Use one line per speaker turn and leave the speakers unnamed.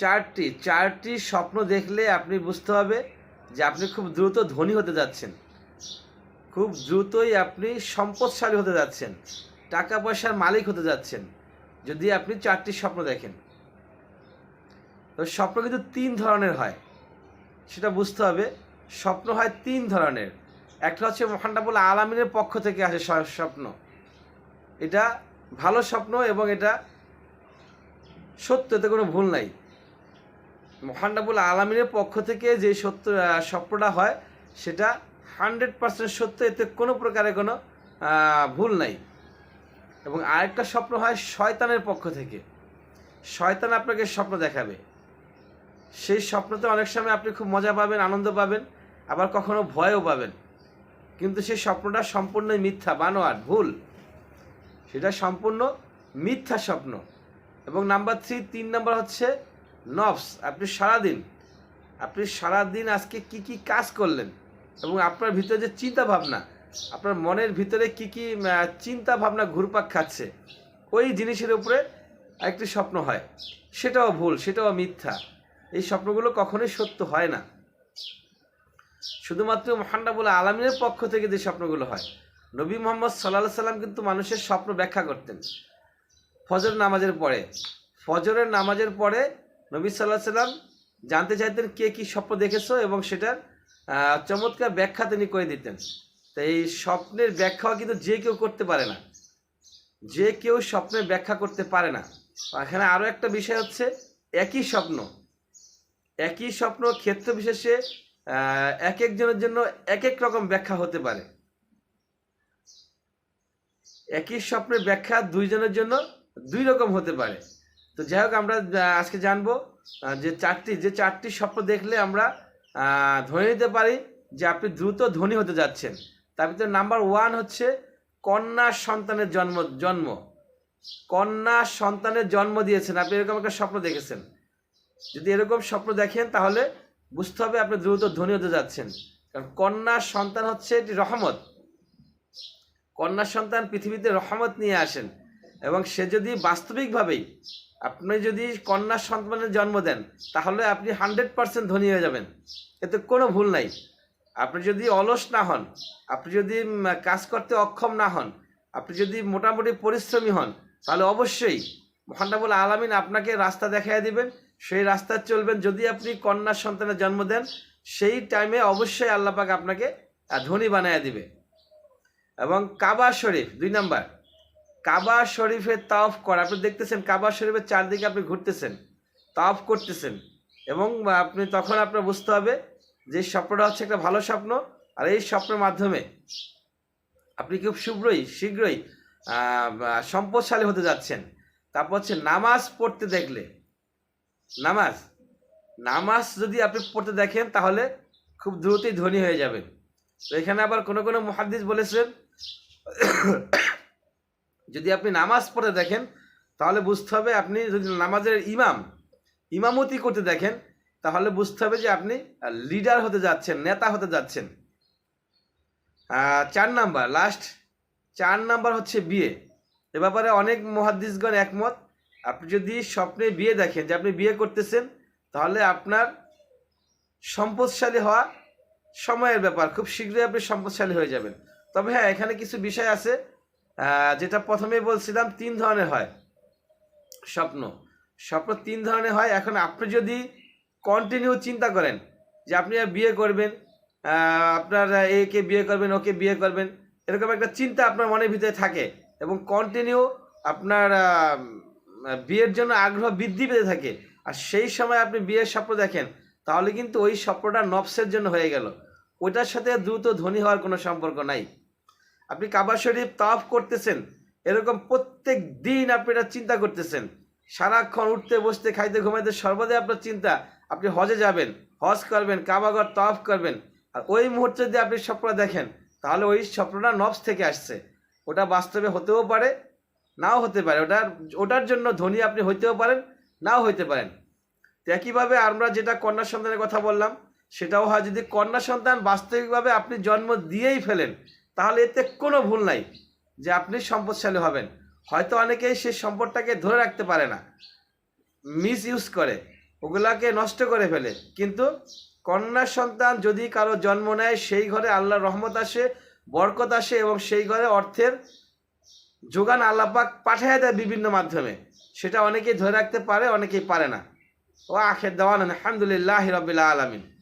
চারটি চারটি স্বপ্ন দেখলে আপনি বুঝতে হবে যে আপনি খুব দ্রুত ধনী হতে যাচ্ছেন। খুব দ্রুতই আপনি সম্পদশালী হতে যাচ্ছেন। টাকা পয়সার মালিক হতে যাচ্ছেন, যদি আপনি চারটি স্বপ্ন দেখেন। তো স্বপ্ন কিন্তু তিন ধরনের হয়। সেটা বুঝতে হবে, স্বপ্ন হয় তিন ধরনের। একটা হচ্ছে মহান্ডাবুল আলামিনের পক্ষ থেকে আসে স্বপ্ন। এটা ভালো স্বপ্ন এবং এটা সত্য এতে কোনো ভুল নাই। মহান্ডাবুল আলামিনের পক্ষ থেকে যে সত্য স্বপ্নটা হয়, সেটা হান্ড্রেড পার্সেন্ট সত্য, এতে কোনো প্রকারে কোনো ভুল নাই। এবং আরেকটা স্বপ্ন হয় শয়তানের পক্ষ থেকে। শয়তান আপনাকে স্বপ্ন দেখাবে। সেই স্বপ্নতে অনেক সময় আপনি খুব মজা পাবেন, আনন্দ পাবেন, আবার কখনো ভয়ও পাবেন। কিন্তু সেই স্বপ্নটা সম্পূর্ণই মিথ্যা বানোয়ার ভুল। সেটা সম্পূর্ণ মিথ্যা স্বপ্ন। এবং নাম্বার থ্রি, তিন নাম্বার হচ্ছে নফস, আপনি সারাদিন আপনি সারাদিন আজকে কি কি কাজ করলেন? এবং আপনার ভিতরে যে চিন্তা ভাবনা আপনার মনের ভিতরে কি কি চিন্তা ভাবনা ঘুরপাক খাচ্ছে, ওই জিনিসের উপরে একটি স্বপ্ন হয়। সেটাও ভুল, সেটাও মিথ্যা। এই স্বপ্নগুলো কখনোই সত্য হয় না। শুধুমাত্র মহান্ডা বলে আলামিনের পক্ষ থেকে যে স্বপ্নগুলো হয়। নবী মোহাম্মদ সাল্লাহ সাল্লাম কিন্তু মানুষের স্বপ্ন ব্যাখ্যা করতেন। ফজর নামাজের পরে, ফজরের নামাজের পরে নবী সাল্লাহ সাল্লাম জানতে চাইতেন কে কি স্বপ্ন দেখেছ এবং সেটার চমৎকার ব্যাখ্যা তিনি করে দিতেন। তো এই স্বপ্নের ব্যাখ্যাও কিন্তু যে কেউ করতে পারে না। যে কেউ স্বপ্নের ব্যাখ্যা করতে পারে না। এখানে আরও একটা বিষয় হচ্ছে, একই স্বপ্ন একই স্বপ্ন ক্ষেত্র বিশেষে এক একজনের জন্য এক এক রকম ব্যাখ্যা হতে পারে। একই স্বপ্নের ব্যাখ্যা দুইজনের জন্য দুই রকম হতে পারে। তো যাই হোক, আমরা আজকে জানব যে চারটি যে চারটি স্বপ্ন দেখলে আমরা ধরে নিতে পারি যে আপনি দ্রুত ধনী হতে যাচ্ছেন। তার ভিতরে নাম্বার ওয়ান হচ্ছে কন্যা সন্তানের জন্ম জন্ম। কন্যা সন্তানের জন্ম দিয়েছেন, আপনি এরকম একটা স্বপ্ন দেখেছেন। যদি এরকম স্বপ্ন দেখেন, তাহলে বুঝতে হবে আপনি দ্রুত ধনী হতে যাচ্ছেন। কারণ কন্যা সন্তান হচ্ছে এটি রহমত। কন্যা সন্তান পৃথিবীতে রহমত নিয়ে আসেন। এবং সে যদি বাস্তবিকভাবেই আপনি যদি কন্যা সন্তানের জন্ম দেন, তাহলে আপনি হান্ড্রেড পার্সেন্ট ধনী হয়ে যাবেন। এতে কোনো ভুল নাই। আপনি যদি অলস না হন, আপনি যদি কাজ করতে অক্ষম না হন, আপনি যদি মোটামুটি পরিশ্রমী হন, তাহলে অবশ্যই মহানবুল আলামিন আপনাকে রাস্তা দেখাই দিবেন। সেই রাস্তা চলবেন যদি আপনি কন্যা সন্তানের জন্ম দেন, সেই টাইমে অবশ্যই আল্লাপাক আপনাকে ধনী বানায় দিবে। এবং কাবা শরীফ, দুই নাম্বার। কাবা শরীফের তাওফ করা, আপনি দেখতেছেন কাবা শরীফের চারদিকে আপনি ঘুরতেছেন, তাওফ করতেছেন এবং আপনি, তখন আপনার বুঝতে হবে যে স্বপ্নটা হচ্ছে একটা ভালো স্বপ্ন আর এই স্বপ্নের মাধ্যমে আপনি খুব শীঘ্রই শীঘ্রই সম্পদশালী হতে যাচ্ছেন। তারপর হচ্ছে নামাজ পড়তে দেখলে, নামাজ নামাজ যদি আপনি পড়তে দেখেন তাহলে খুব দ্রুতই ধনী হয়ে যাবেন। তো এখানে আবার কোনো কোনো মহাদ্দিস বলেছেন যদি আপনি নামাজ পড়ে দেখেন, তাহলে বুঝতে হবে আপনি যদি নামাজের ইমাম, ইমামতি করতে দেখেন, তাহলে বুঝতে হবে যে আপনি লিডার হতে যাচ্ছেন, নেতা হতে যাচ্ছেন। চার নাম্বার লাস্ট চার নাম্বার হচ্ছে বিয়ে। এ ব্যাপারে অনেক মহাদ্দিসগণ একমত। আপনি যদি স্বপ্নে বিয়ে দেখেন, যে আপনি বিয়ে করতেছেন, তাহলে আপনার সম্পদশালী হওয়া সময়ের ব্যাপার। খুব শীঘ্রই আপনি সম্পদশালী হয়ে যাবেন। তবে হ্যাঁ এখানে কিছু বিষয় আছে। যেটা প্রথমেই বলছিলাম, তিন ধরনের হয়। স্বপ্ন। স্বপ্ন তিন ধরনের হয়। এখন আপনি যদি কন্টিনিউ চিন্তা করেন যে আপনি বিয়ে করবেন আপনার একে বিয়ে করবেন ওকে বিয়ে করবেন, এরকম একটা চিন্তা আপনার মনের ভিতরে থাকে এবং কন্টিনিউ আপনার বিয়ের জন্য আগ্রহ বৃদ্ধি পেতে থাকে। আর সেই সময় আপনি বিয়ের স্বপ্ন দেখেন, তাহলে কিন্তু ওই স্বপ্নটা নফসের জন্য হয়ে গেল। ওইটার সাথে দ্রুত ধনী হওয়ার কোনো সম্পর্ক নাই। আপনি কাবা শরীফ তাফ করতেছেন, এরকম প্রত্যেক দিন আপনি এটা চিন্তা করতেছেন। সারাক্ষণ উঠতে, বসতে, খাইতে, ঘুমাইতে সর্বদাই আপনার চিন্তা, আপনি হজে যাবেন, হজ করবেন কাবাগর তাফ করবেন। আর ওই মুহূর্তে যদি আপনি স্বপ্ন দেখেন, তাহলে ওই স্বপ্নটা নফস থেকে আসছে। ওটা বাস্তবে হতেও পারে, নাও হতে পারে। ওটার ওটার জন্য ধনী আপনি হইতেও পারেন, নাও হইতে পারেন। তো একইভাবে আমরা যেটা কন্যা সন্তানের কথা বললাম, সেটাও হয় যদি কন্যা সন্তান বাস্তবিকভাবে আপনি জন্ম দিয়েই ফেলেন তাহলে এতে কোনো ভুল নাই যে আপনি সম্পদশালী হবেন। হয়তো অনেকেই সেই সম্পদটাকে ধরে রাখতে পারে না মিস ইউজ করে, ওগুলাকে নষ্ট করে ফেলে। কিন্তু কন্যা সন্তান যদি কারও জন্ম নেয়, সেই ঘরে আল্লাহর রহমত আসে, বরকত আসে এবং সেই ঘরে অর্থের যোগান আল্লাপাক পাঠিয়ে দেয় বিভিন্ন মাধ্যমে। সেটা অনেকেই ধরে রাখতে পারে, অনেকেই পারে না। ও আখের দেওয়ান আলহামদুলিল্লাহ রবিল্লা আলমিন।